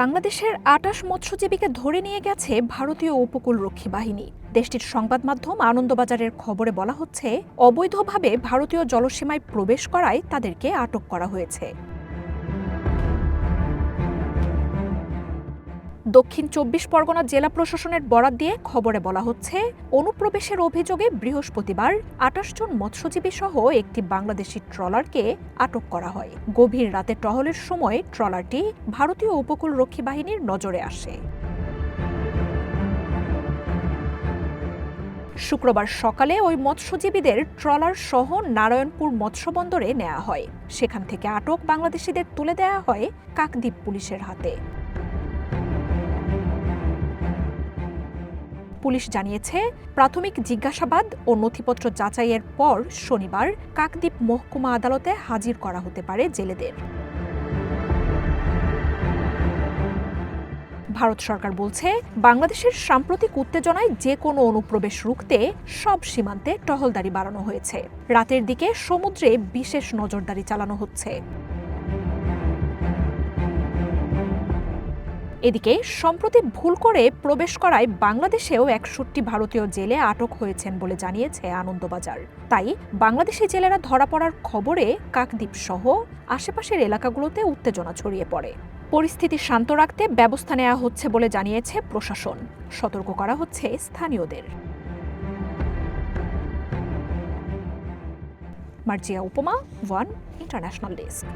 বাংলাদেশের আটাশ মৎস্যজীবীকে ধরে নিয়ে গেছে ভারতীয় উপকূলরক্ষী বাহিনী। দেশটির সংবাদ মাধ্যম আনন্দবাজারের খবরে বলা হচ্ছে, অবৈধভাবে ভারতীয় জলসীমায় প্রবেশ করায় তাদেরকে আটক করা হয়েছে। দক্ষিণ চব্বিশ পরগনা জেলা প্রশাসনের বরাত দিয়ে খবরে বলা হচ্ছে, অনুপ্রবেশের অভিযোগে বৃহস্পতিবার আটাশ জন মৎস্যজীবী সহ একটি বাংলাদেশি ট্রলারকে আটক করা হয়। গভীর রাতে টহলের সময় ট্রলারটি ভারতীয় উপকূলরক্ষী বাহিনীর নজরে আসে। শুক্রবার সকালে ওই মৎস্যজীবীদের ট্রলার সহ নারায়ণপুর মৎস্যবন্দরে নেওয়া হয়। সেখান থেকে আটক বাংলাদেশিদের তুলে দেওয়া হয় কাকদ্বীপ পুলিশের হাতে। পুলিশ জানিয়েছে, প্রাথমিক জিজ্ঞাসাবাদ ও নথিপত্র যাচাইয়ের পর শনিবার কাকদ্বীপ মহকুমা আদালতে হাজির করা হতে পারে জেলেদের। ভারত সরকার বলছে, বাংলাদেশের সাম্প্রতিক উত্তেজনায় যে কোনো অনুপ্রবেশ রুখতে সব সীমান্তে টহলদারি বাড়ানো হয়েছে। রাতের দিকে সমুদ্রে বিশেষ নজরদারি চালানো হচ্ছে। এদিকে, সম্প্রতি ভুল করে প্রবেশ করায় বাংলাদেশেও একষট্টি ভারতীয় জেলে আটক হয়েছেন বলে জানিয়েছে আনন্দবাজার। তাই বাংলাদেশি জেলেরা ধরা পড়ার খবরে কাকদ্বীপ সহ আশেপাশের এলাকাগুলোতে উত্তেজনা ছড়িয়ে পড়ে। পরিস্থিতি শান্ত রাখতে ব্যবস্থা নেওয়া হচ্ছে বলে জানিয়েছে প্রশাসন। সতর্ক করা হচ্ছে স্থানীয়দের। মার্জিয়া উপমা, ওয়ান ইন্টারন্যাশনাল ডেস্ক।